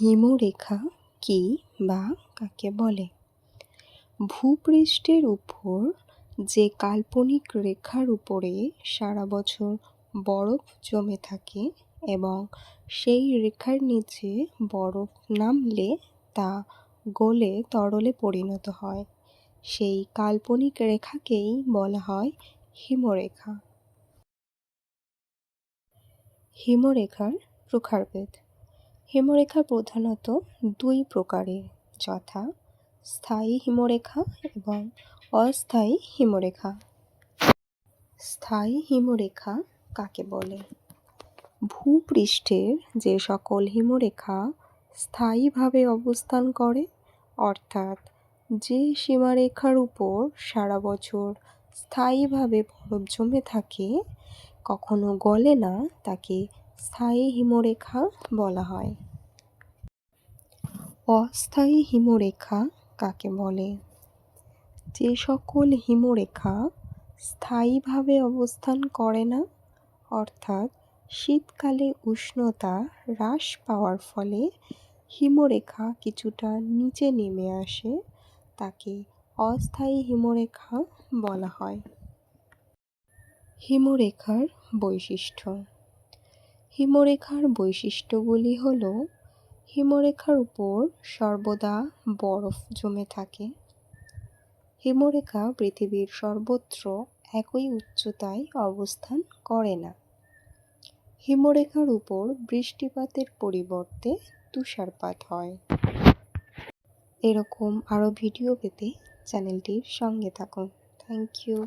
হিমরেখা কি বা কাকে বলে? ভূপৃষ্ঠের উপর যে কাল্পনিক রেখার উপরে সারা বছর বরফ জমে থাকে এবং সেই রেখার নিচে বরফ নামলে তা গলে তরলে পরিণত হয়। সেই কাল্পনিক রেখাকেই বলা হয় হিমরেখা। হিমরেখার প্রকারভেদ। হিমরেখা প্রধানত দুই প্রকারের, যথা স্থায়ী হিমরেখা এবং অস্থায়ী হিমরেখা। স্থায়ী হিমরেখা কাকে বলে? ভূপৃষ্ঠের যে সকল হিমরেখা স্থায়ীভাবে অবস্থান করে, অর্থাৎ যে সীমারেখার উপর সারা বছর স্থায়ীভাবে বরফ জমে থাকে, কখনো গলে না, তাকে স্থায়ী হিমরেখা বলা হয়। অস্থায়ী হিমরেখা কাকে বলে? যে সকল হিমরেখা স্থায়ীভাবে অবস্থান করে না, অর্থাৎ শীতকালে উষ্ণতা হ্রাস পাওয়ার ফলে হিমরেখা কিছুটা নিচে নেমে আসে, তাকে অস্থায়ী হিমরেখা বলা হয়। হিমরেখার বৈশিষ্ট্য হিমরেখার বৈশিষ্ট্যগুলি হল, হিমরেখার উপর সর্বদা বরফ জমে থাকে। হিমরেখা পৃথিবীর সর্বত্র একই উচ্চতায় অবস্থান করে না। হিমরেখার উপর বৃষ্টিপাতের পরিবর্তে তুষারপাত হয়। এরকম আরও ভিডিও পেতে চ্যানেলটির সঙ্গে থাকুন। Thank you.